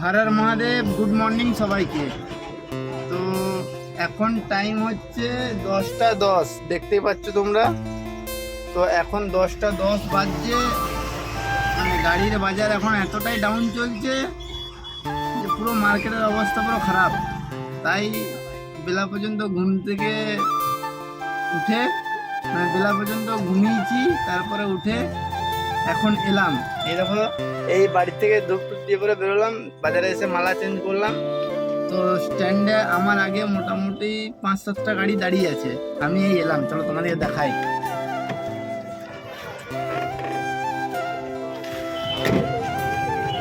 হারার Mahadev good morning সবাইকে। তো এখন টাইম হচ্ছে দশটা দশ, দেখতেই পাচ্ছ তোমরা? তো এখন দশটা দশ বাজছে। মানে গাড়ির বাজার এখন এতটাই ডাউন চলছে যে পুরো মার্কেটের অবস্থা পুরো খারাপ। তাই বেলা পর্যন্ত ঘুম থেকে উঠে মানে বেলা পর্যন্ত ঘুমিয়েছি, তারপরে উঠে এখন এলাম। এই দেখো, এই বাড়ি থেকে দুপুর দিয়ে পরে বেরোলাম, বাজারে এসে মালা চেঞ্জ করলাম। তো স্ট্যান্ডে আমার আগে মোটামুটি পাঁচ সাতটা গাড়ি দাঁড়িয়ে আছে। আমি এই এলাম, চলো তোমাদের দেখাই।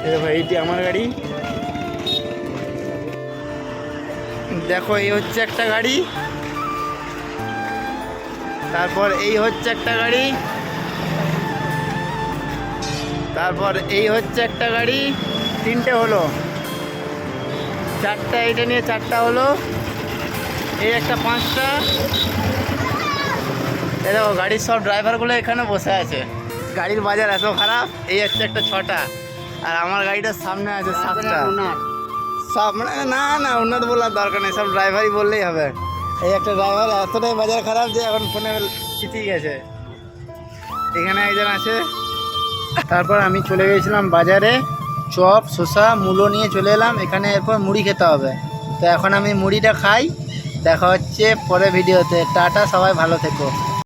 এই দেখো, এইটি আমার গাড়ি। দেখো, এই হচ্ছে একটা গাড়ি। তারপর এই হচ্ছে একটা গাড়ি। তারপর এই হচ্ছে একটা গাড়ি তিনটে হলো। চারটা এটা নিয়ে চারটা হলো। এই একটা পাঁচটা। এই দেখো গাড়ির সব ড্রাইভারগুলো এখানে বসে আছে। গাড়ির বাজার এত খারাপ এই হচ্ছে একটা ছটা। আর আমার গাড়িটার সামনে আছে সাতটা। সব মানে না না উন্নত বলার দরকার নেই সব ড্রাইভারই বললেই হবে। এই একটা ড্রাইভার এতটাই বাজার খারাপ যে এখন ফোনে চিঠি গেছে। এখানে একজন আছে। তারপর আমি চলে গেছিলাম বাজারে, চপ, শসা, মূলো নিয়ে চলে এলাম, এখানে এরপর মুড়ি খেতে হবে। তো এখন আমি মুড়িটা খাই, দেখা হচ্ছে পরে ভিডিওতে। টাটা, সবাই ভালো থেকো।